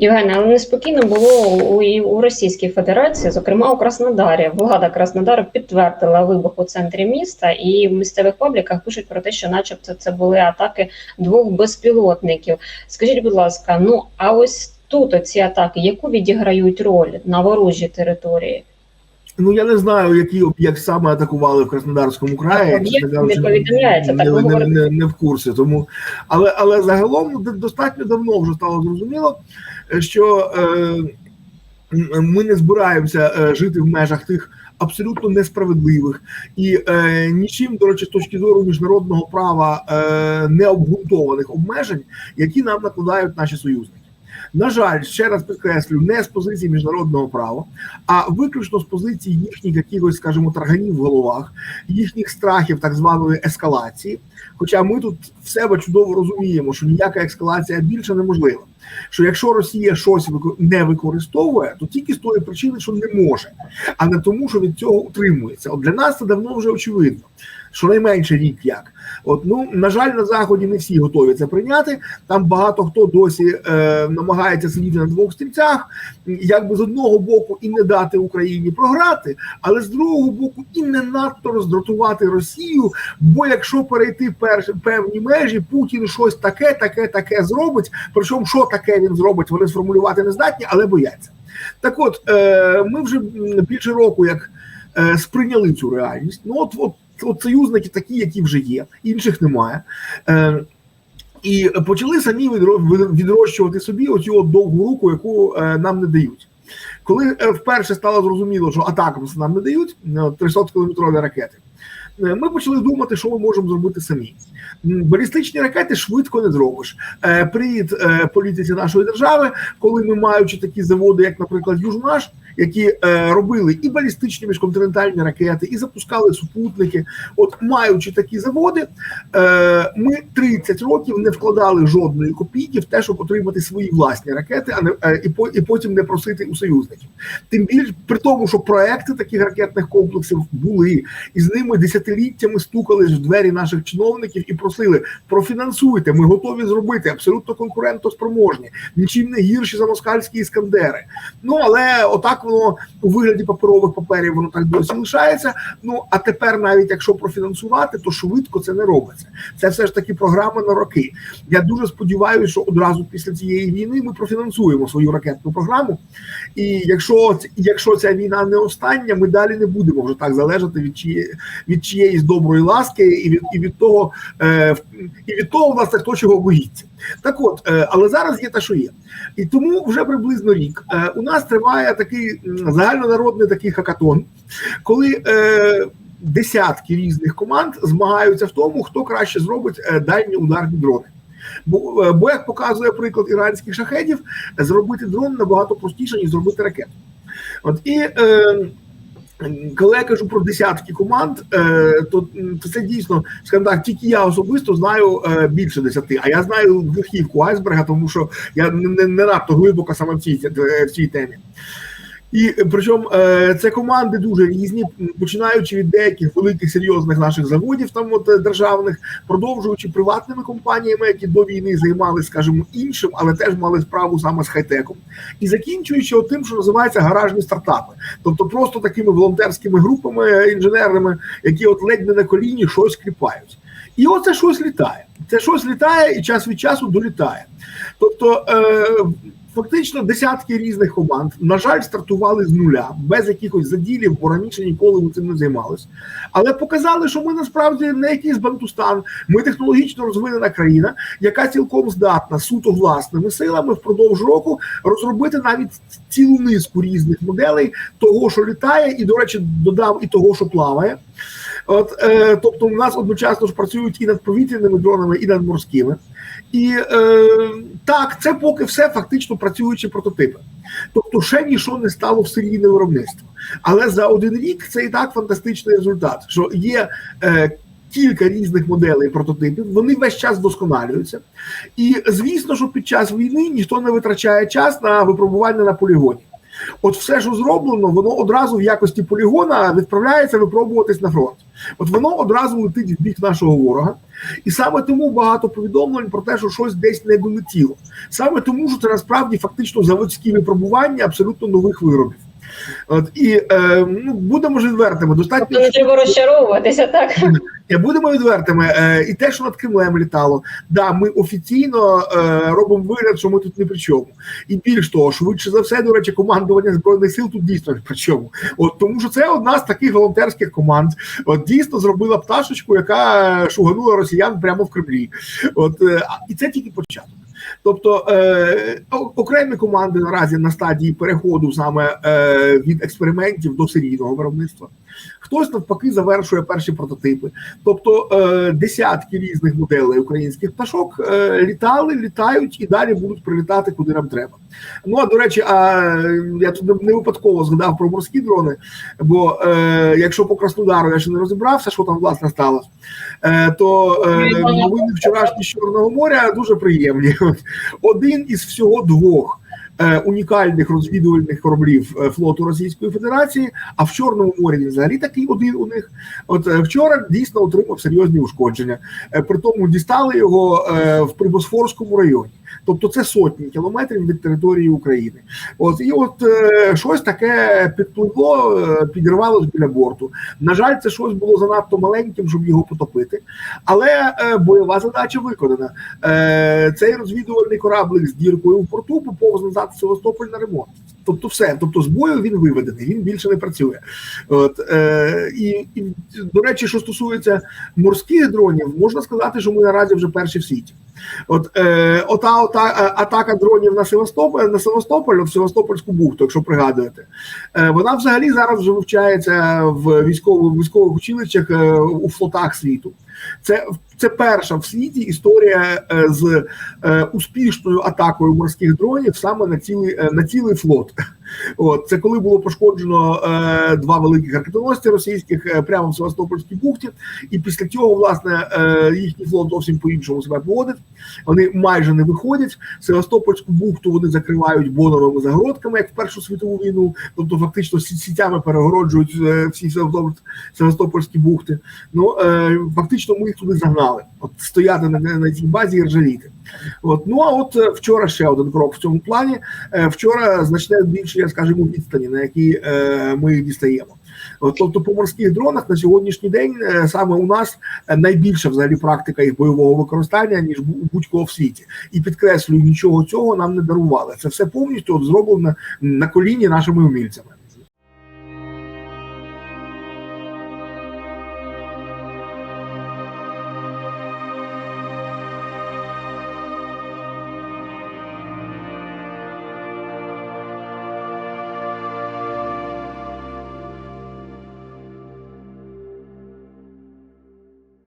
Євгене, але неспокійно було у, у Російській Федерації, зокрема у Краснодарі. Влада Краснодару підтвердила вибух у центрі міста, і в місцевих пабліках пишуть про те, що, начебто, це були атаки двох безпілотників. Скажіть, будь ласка, ну а ось тут ці атаки, яку відіграють роль на ворожій території? Ну я не знаю, які об'єкт саме атакували в Краснодарському краї. Так, кажучи, не повідомляється, так не, ви не, не, не в курсі. Тому, але, але загалом достатньо давно вже стало зрозуміло, що е, ми не збираємося е, жити в межах тих абсолютно несправедливих і е, нічим, до речі, з точки зору міжнародного права е, необґрунтованих обмежень, які нам накладають наші союзники. На жаль, ще раз підкреслю, не з позиції міжнародного права, а виключно з позиції їхніх якихось, скажімо, тарганів в головах, їхніх страхів так званої ескалації. Хоча ми тут в себе чудово розуміємо, що ніяка ескалація більше неможлива. Що якщо Росія щось не використовує, то тільки з тої причини, що не може, а не тому, що від цього утримується. От для нас це давно вже очевидно. Щонайменше рік як. От ну на жаль, на заході не всі готові це прийняти. Там багато хто досі е, намагається сидіти на двох стільцях, якби з одного боку і не дати Україні програти, але з другого боку і не надто роздратувати Росію. Бо якщо перейти перш, певні межі, Путін щось таке, таке, таке зробить. Причому що таке він зробить, вони сформулювати не здатні, але бояться. Так, от е, ми вже більше року як е, сприйняли цю реальність. Ну от, от, от союзники такі, які вже є, інших немає. Е, і почали самі відро- відрощувати собі оцю от довгу руку, яку е, нам не дають. Коли е, вперше стало зрозуміло, що атакам нам не дають 300 кілометрові ракети, е, ми почали думати, що ми можемо зробити самі. Балістичні ракети швидко не зробиш. Е, е, політиці нашої держави, коли ми маючи такі заводи, як, наприклад, Южнаш, які е, робили і балістичні міжконтинентальні ракети, і запускали супутники. От маючи такі заводи, е, ми 30 років не вкладали жодної копійки в те, щоб отримати свої власні ракети, а не е, і, по, і потім не просити у союзників. Тим більше при тому, що проекти таких ракетних комплексів були, і з ними десятиліттями стукались в двері наших чиновників і просили профінансуйте. Ми готові зробити абсолютно конкурентоспроможні, нічим не гірші за москальські іскандери. Ну але отак воно у вигляді паперових паперів воно так досі лишається. Ну а тепер, навіть якщо профінансувати, то швидко це не робиться. Це все ж таки програма на роки. Я дуже сподіваюся, що одразу після цієї війни ми профінансуємо свою ракетну програму. І якщо якщо ця війна не остання, ми далі не будемо вже так залежати від чиє, від чиєїсь доброї ласки і від і від того, е, і від того, власне, хто чого боїться. Так от, е, але зараз є те, що є. І тому вже приблизно рік е, у нас триває такий загальнонародний такий хакатон, коли е, десятки різних команд змагаються в тому, хто краще зробить дальні ударні дрони. Бо, бо як показує приклад іранських шахедів, зробити дрон набагато простіше, ніж зробити ракету. От і е, коли я кажу про десятки команд, е, то, це дійсно, скажімо тільки я особисто знаю е, більше десяти, а я знаю верхівку айсберга, тому що я не, надто глибоко саме в цій, в цій темі. І е, причому е, це команди дуже різні, починаючи від деяких великих серйозних наших заводів, там от е, державних, продовжуючи приватними компаніями, які до війни займалися, скажімо, іншим, але теж мали справу саме з хай-теком, і закінчуючи тим, що називається гаражні стартапи, тобто просто такими волонтерськими групами інженерними, які от ледь не на коліні щось кліпають. І оце щось літає. Це щось літає і час від часу долітає. Тобто, е, фактично десятки різних команд, на жаль, стартували з нуля, без якихось заділів, бо раніше ніколи цим не займалися. Але показали, що ми насправді не якийсь бантустан, ми технологічно розвинена країна, яка цілком здатна суто власними силами впродовж року розробити навіть цілу низку різних моделей того, що літає, і, до речі, додав і того, що плаває. От, е, тобто, у нас одночасно ж працюють і над повітряними дронами, і над морськими. І е, так, це поки все фактично працюючі прототипи. Тобто, ще нічого не стало в серійне виробництво. Але за один рік це і так фантастичний результат, що є. Е, Кілька різних моделей прототипів, вони весь час вдосконалюються. І звісно, що під час війни ніхто не витрачає час на випробування на полігоні. От все, що зроблено, воно одразу в якості полігона відправляється випробуватись на фронт. От воно одразу летить в бік нашого ворога, і саме тому багато повідомлень про те, що щось десь не долетіло. Саме тому, що це насправді фактично заводські випробування абсолютно нових виробів. От і е, ну будемо ж відвертими. Достатньо Тобто не треба розчаровуватися, так? Будемо відвертими, е, і те, що над Кремлем літало, да, ми офіційно е, робимо вигляд, що ми тут не при чому. І більш того, швидше за все, до речі, командування збройних сил тут дійсно не при чому. От тому, що це одна з таких волонтерських команд. От дійсно зробила пташечку, яка шуганула росіян прямо в Кремлі. От е, і це тільки початок. Тобто е, окремі команди наразі на стадії переходу саме е, від експериментів до серійного виробництва. Хтось навпаки завершує перші прототипи. Тобто е, десятки різних моделей українських пташок е, літали, літають і далі будуть прилітати куди нам треба. Ну а до речі, а я тут не- випадково згадав про морські дрони. Бо е, якщо по Краснодару я ще не розібрався, що там власне сталося, е, то е, новини вчорашні з Чорного моря дуже приємні. Один із всього двох. Е, Унікальних розвідувальних кораблів е, флоту Російської Федерації, а в Чорному морі він взагалі такий один у них. От е, вчора дійсно отримав серйозні ушкодження. При тому дістали його в Прибосфорському районі. Тобто це сотні кілометрів від території України. От і от е, щось таке підпливло, е, підірвалось біля борту. На жаль, це щось було занадто маленьким, щоб його потопити. Але е, бойова задача виконана. Е, цей розвідувальний кораблик з діркою в порту поповз назад в Севастополь на ремонт. Тобто, все, тобто з бою він виведений, він більше не працює. От е, і, і до речі, що стосується морських дронів, можна сказати, що ми наразі вже перші в світі. От е, ота, ота е, атака дронів на Севастополь на Севастополь, в Севастопольську бухту, якщо пригадуєте, е, вона взагалі зараз вже вивчається в військових військових училищах е, у флотах світу. Це це перша в світі історія е, з е, успішною атакою морських дронів саме на цілий е, на цілий флот. От це коли було пошкоджено е, два великих ракетоносці російських е, прямо в Севастопольській бухті, і після цього власне е, їхній флот зовсім по-іншому себе поводить. Вони майже не виходять. Севастопольську бухту вони закривають боновими загородками, як в Першу світову війну, тобто фактично сітями перегороджують е, всі Севастополь- Севастопольські бухти. Ну е, фактично ми їх туди загнали. От стояти на, на цій базі і ржавіти. От ну а от е, вчора ще один крок в цьому плані. Е, Вчора значне збільшення, скажімо, відстані, на якій е, ми дістаємо. Тобто по морських дронах на сьогоднішній день саме у нас найбільша взагалі практика їх бойового використання ніж бу- будь-кого в світі. І підкреслюю, нічого цього нам не дарували. Це все повністю от зроблено на коліні нашими умільцями.